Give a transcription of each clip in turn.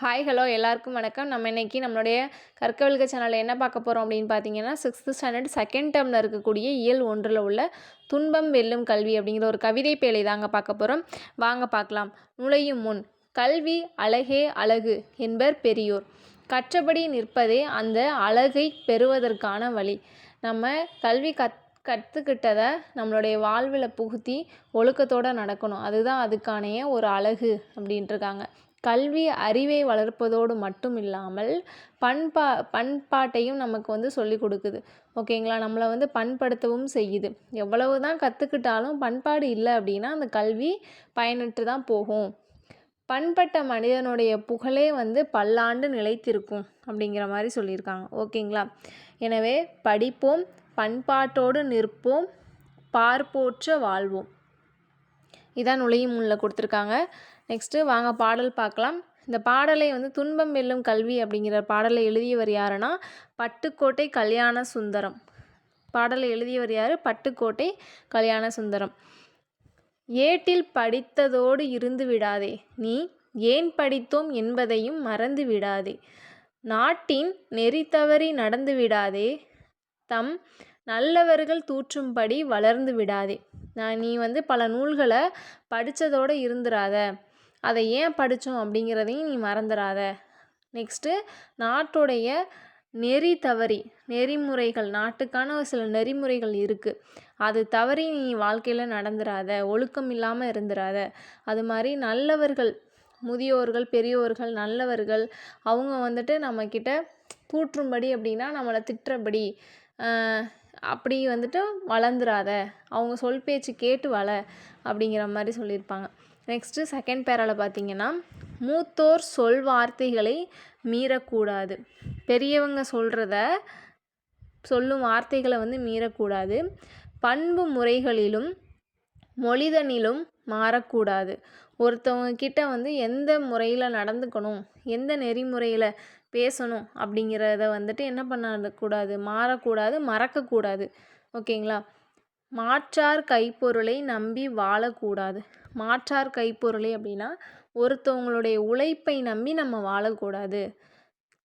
Hi hello எல்லாருக்கும் வணக்கம். நம்ம இன்றைக்கி நம்மளுடைய கற்கவிழ்க சேனலில் என்ன பார்க்க போகிறோம் அப்படின்னு பார்த்தீங்கன்னா சிக்ஸ்த்து ஸ்டாண்டர்ட் செகண்ட் டேர்மில் இருக்கக்கூடிய இயல் ஒன்றில் உள்ள துன்பம் வெல்லும் கல்வி அப்படிங்கிற ஒரு கவிதை பேழை தாங்க பார்க்க போகிறோம் வாங்க பார்க்கலாம். நுழையும் முன் கல்வி அழகே அழகு என்பர் பெரியோர். கற்றபடி நிற்பதே அந்த அழகை பெறுவதற்கான வழி. நம்ம கல்வி கத் கற்றுக்கிட்டதை நம்மளுடைய வாழ்வில் புகுத்தி ஒழுக்கத்தோடு நடக்கணும். அதுதான் அதுக்கான ஒரு அழகு அப்படின்ட்டுருக்காங்க கல்வி அறிவை வளர்ப்பதோடு மட்டும் இல்லாமல் பண்பா பண்பாட்டையும் நமக்கு வந்து சொல்லி கொடுக்குது. ஓகேங்களா? நம்மளை வந்து பண்படுத்தவும் செய்யுது. எவ்வளவு தான் கற்றுக்கிட்டாலும் பண்பாடு இல்லை அப்படின்னா அந்த கல்வி பயனற்று தான் போகும். பண்பட்ட மனிதனுடைய புகழே வந்து பல்லாண்டு நிலைத்திருக்கும் அப்படிங்கிற மாதிரி சொல்லியிருக்காங்க. ஓகேங்களா? எனவே படிப்போம் பண்பாட்டோடு நிற்போம் பார்ப்போற்ற வாழ்வோம். இதான் நுழையும் உள்ள கொடுத்துருக்காங்க. நெக்ஸ்ட்டு வாங்க பாடல் பார்க்கலாம். இந்த பாடலை வந்து துன்பம் வெல்லும் கல்வி அப்படிங்கிற பாடலை எழுதியவர் யாருன்னா பட்டுக்கோட்டை கல்யாண சுந்தரம் பாடலை எழுதியவர் யார்? பட்டுக்கோட்டை கல்யாண சுந்தரம் ஏட்டில் படித்ததோடு இருந்து விடாதே. நீ ஏன் படித்தோம் என்பதையும் மறந்து விடாதே. நாட்டின் நெறி தவறி நடந்து விடாதே. தம் நல்லவர்கள் தூற்றும்படி வளர்ந்து விடாதே. நான் நீ வந்து பல நூல்களை படித்ததோடு இருந்துராத அதை ஏன் படித்தோம் அப்படிங்கிறதையும் நீ மறந்துடாத. நெக்ஸ்ட்டு நாட்டுடைய நெறி தவறி நெறிமுறைகள் நாட்டுக்கான சில நெறிமுறைகள் இருக்குது அது தவறி நீ வாழ்க்கையில் நடந்துடாத ஒழுக்கம் இல்லாமல் இருந்துடாத அது மாதிரி நல்லவர்கள் முதியோர்கள் பெரியோர்கள் நல்லவர்கள் அவங்க வந்துட்டு நம்மக்கிட்ட தூற்றும்படி அப்படின்னா நம்மளை திட்டுறபடி அப்படி வந்துட்டு வளர்ந்துடாத அவங்க சொல் பேச்சு கேட்டு வள அப்படிங்கிற மாதிரி சொல்லியிருப்பாங்க. நெக்ஸ்ட்டு செகண்ட் பேரால் பார்த்தீங்கன்னா மூத்தோர் சொல் வார்த்தைகளை மீறக்கூடாது. பெரியவங்க சொல்கிறத சொல்லும் வார்த்தைகளை வந்து மீறக்கூடாது. பண்பு முறைகளிலும் மொழிதனிலும் மாறக்கூடாது. ஒருத்தவங்க கிட்ட வந்து எந்த முறையில் நடந்துக்கணும் எந்த நெறிமுறையில் பேசணும் அப்படிங்கிறத வந்துட்டு என்ன பண்ணக்கூடாது? மாறக்கூடாது மறக்கக்கூடாது. ஓகேங்களா? மாற்றார் கைப்பொருளை நம்பி வாழக்கூடாது. மாற்றார் கைப்பொருளை அப்படின்னா ஒருத்தவங்களுடைய உழைப்பை நம்பி நம்ம வாழக்கூடாது.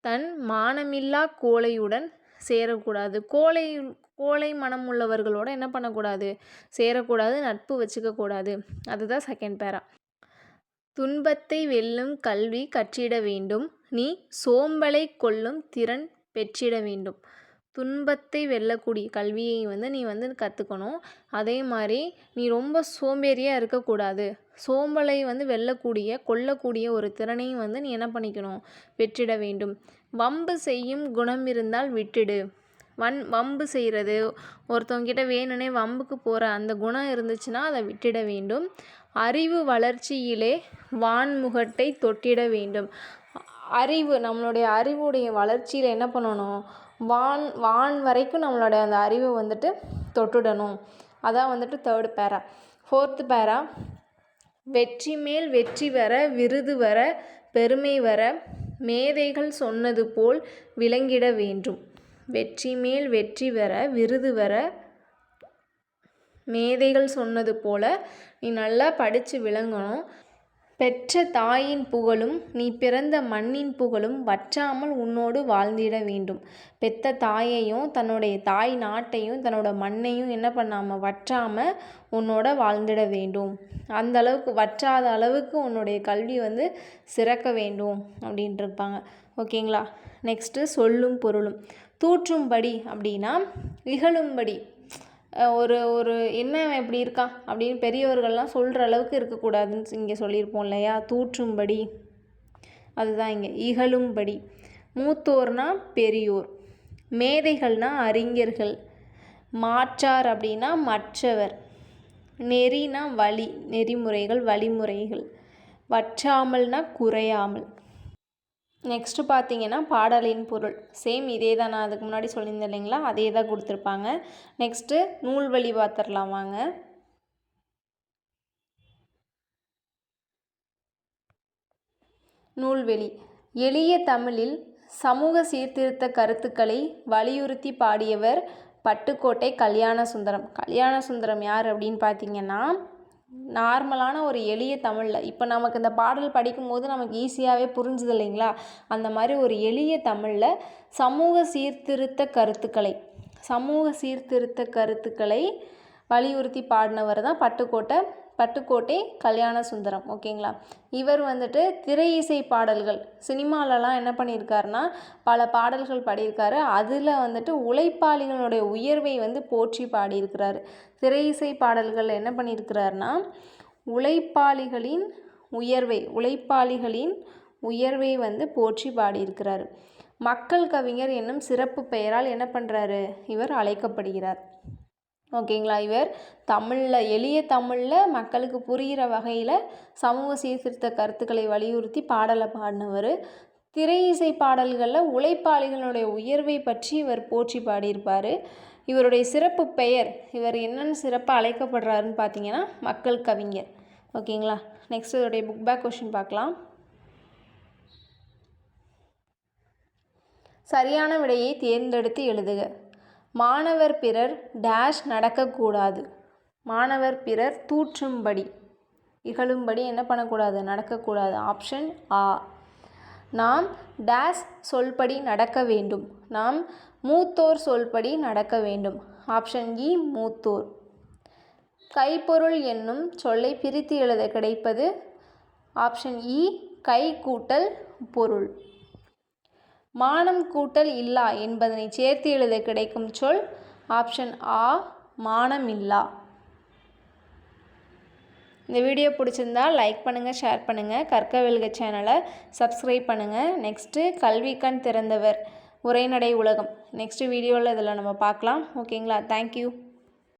தன் மானமில்லா கோழையுடன் சேரக்கூடாது. கோழை கோழை மனம் உள்ளவர்களோட என்ன பண்ணக்கூடாது? சேரக்கூடாது நட்பு வச்சுக்கக்கூடாது. அதுதான் செகண்ட் பேரா துன்பத்தை வெல்லும் கல்வி கற்றிட வேண்டும். நீ சோம்பலை கொல்லும் திறன் பெற்றிட வேண்டும். துன்பத்தை வெல்லக்கூடிய கல்வியை வந்து நீ வந்து கற்றுக்கணும் அதே மாதிரி நீ ரொம்ப சோம்பேறியாக இருக்கக்கூடாது. சோம்பலை வந்து வெல்லக்கூடிய கொல்லக்கூடிய ஒரு திறனையும் வந்து நீ என்ன பண்ணிக்கணும்? பெற்றிட வேண்டும். வம்பு செய்யும் குணம் இருந்தால் விட்டுடு. வன் வம்பு செய்கிறது ஒருத்தவங்கிட்ட வேணுனே வம்புக்கு போகிற அந்த குணம் இருந்துச்சுன்னா அதை விட்டுட வேண்டும். அறிவு வளர்ச்சியிலே வான்முகட்டை தொட்டிட வேண்டும். அறிவு நம்மளுடைய அறிவுடைய வளர்ச்சியில் என்ன பண்ணணும்? வான் வான் வரைக்கும் நம்மளோட அந்த அறிவை வந்துட்டு தொட்டுடணும். அதான் வந்துட்டு தேர்டு பேரா ஃபோர்த்து பேரா வெற்றி மேல் வெற்றி வர விருது வர பெருமை வர மேதைகள் சொன்னது போல் விளங்கிட வேண்டும். வெற்றி மேல் வெற்றி வர விருது வர மேதைகள் சொன்னது போல் நீ நல்லா படித்து விளங்கணும். பெற்ற தாயின் புகழும் நீ பிறந்த மண்ணின் புகழும் வற்றாமல் உன்னோடு வாழ்ந்திட வேண்டும். பெத்த தாயையும் தன்னுடைய தாய் நாட்டையும் தன்னோட மண்ணையும் என்ன பண்ணாமல் வற்றாமல் உன்னோட வாழ்ந்திட வேண்டும். அந்த அளவுக்கு வற்றாத அளவுக்கு உன்னுடைய கல்வி வந்து சிறக்க வேண்டும் அப்படின்ட்டுருப்பாங்க ஓகேங்களா? நெக்ஸ்ட்டு சொல்லும் பொருளும். தூற்றும்படி அப்படின்னா இகழும்படி. ஒரு ஒரு என்ன இப்படி இருக்கான் அப்படின்னு பெரியவர்கள்லாம் சொல்கிற அளவுக்கு இருக்கக்கூடாதுன்னு இங்கே சொல்லியிருப்போம் இல்லையா? தூற்றும்படி. அதுதான் இங்கே. இகழும்படி. மூத்தோர்னா பெரியோர். மேதைகள்னா அறிஞர்கள். மாற்றார் அப்படின்னா மற்றவர். நெறினா வழி. நெறிமுறைகள் வழிமுறைகள். வற்றாமல்னா குறையாமல். நெக்ஸ்ட்டு பார்த்தீங்கன்னா பாடலின் பொருள். சேம் இதே தான் நான் அதுக்கு முன்னாடி சொல்லியிருந்தேன் இல்லைங்களா? அதே தான் கொடுத்துருப்பாங்க. நெக்ஸ்ட்டு நூல் வழி பார்த்துடலாம் வாங்க. நூல்வெளி எளிய தமிழில் சமூக சீர்திருத்த கருத்துக்களை வலியுறுத்தி பாடியவர் பட்டுக்கோட்டை கல்யாண சுந்தரம். கல்யாண சுந்தரம் யார் அப்படின்னு பார்த்தீங்கன்னா நார்மலான ஒரு எளிய தமிழில். இப்போ நமக்கு இந்த பாடல் படிக்கும்போது நமக்கு ஈஸியாகவே புரிஞ்சுது இல்லைங்களா? அந்த மாதிரி ஒரு எளிய தமிழில் சமூக சீர்திருத்த கருத்துக்களை சமூக சீர்திருத்த கருத்துக்களை வலியுறுத்தி பாடினவர் தான் பட்டுக்கோட்டை பட்டுக்கோட்டை கல்யாண சுந்தரம் ஓகேங்களா? இவர் வந்துட்டு திரை இசை பாடல்கள் சினிமாலலாம் என்ன பண்ணியிருக்காருன்னா பல பாடல்கள் பாடியிருக்காரு. அதில் வந்துட்டு உழைப்பாளிகளுடைய உயர்வை வந்து போற்றி பாடியிருக்கிறாரு. திரை இசை பாடல்கள் என்ன பண்ணியிருக்கிறாருன்னா உழைப்பாளிகளின் உயர்வை உழைப்பாளிகளின் உயர்வை வந்து போற்றி பாடியிருக்கிறார். மக்கள் கவிஞர் என்னும் சிறப்பு பெயரால் என்ன பண்ணுறாரு இவர் அழைக்கப்படுகிறார். ஓகேங்களா இவர்? தமிழில் எளிய தமிழில் மக்களுக்கு புரிகிற வகையில் சமூக சீர்திருத்த கருத்துக்களை வலியுறுத்தி பாடலை பாடினவர். திரை இசை பாடல்களில் உழைப்பாளிகளுடைய உயர்வை பற்றி இவர் போற்றி பாடியிருப்பார். இவருடைய சிறப்பு பெயர் இவர் என்னென்னு சிறப்பாக அழைக்கப்படுறாருன்னு பார்த்தீங்கன்னா மக்கள் கவிஞர். ஓகேங்களா நெக்ஸ்ட் இதோடைய புக் பேக் கொஷின் பார்க்கலாம். சரியான விடையை தேர்ந்தெடுத்து எழுதுக. மாணவர் பிறர் டேஷ் நடக்கக்கூடாது. மாணவர் பிறர் தூற்றும்படி. இகழும்படி என்ன பண்ணக்கூடாது? நடக்கக்கூடாது. ஆப்ஷன் ஆ நாம் டேஷ் சொல்படி நடக்க வேண்டும். நாம் மூத்தோர் சொல்படி நடக்க வேண்டும். ஆப்ஷன் இ e, மூத்தோர். கைப்பொருள் என்னும் சொல்லை பிரித்து எழுத கிடைப்பது ஆப்ஷன் இ e, கை கூட்டல் பொருள். மானம் கூட்டல் இல்லா என்பதனை சேர்த்து எழுத கிடைக்கும் சொல் ஆப்ஷன் ஆ மானமில்லா. இந்த வீடியோ பிடிச்சிருந்தா லைக் பண்ணுங்கள் ஷேர் பண்ணுங்கள் கற்க வெல்க சேனலை சப்ஸ்கிரைப் பண்ணுங்கள் நெக்ஸ்ட்டு கல்விக்கண் திறந்தவர் உரைநடை உலகம். நெக்ஸ்ட்டு வீடியோவில் இதில் நம்ம பார்க்கலாம். ஓகேங்களா? தேங்க்யூ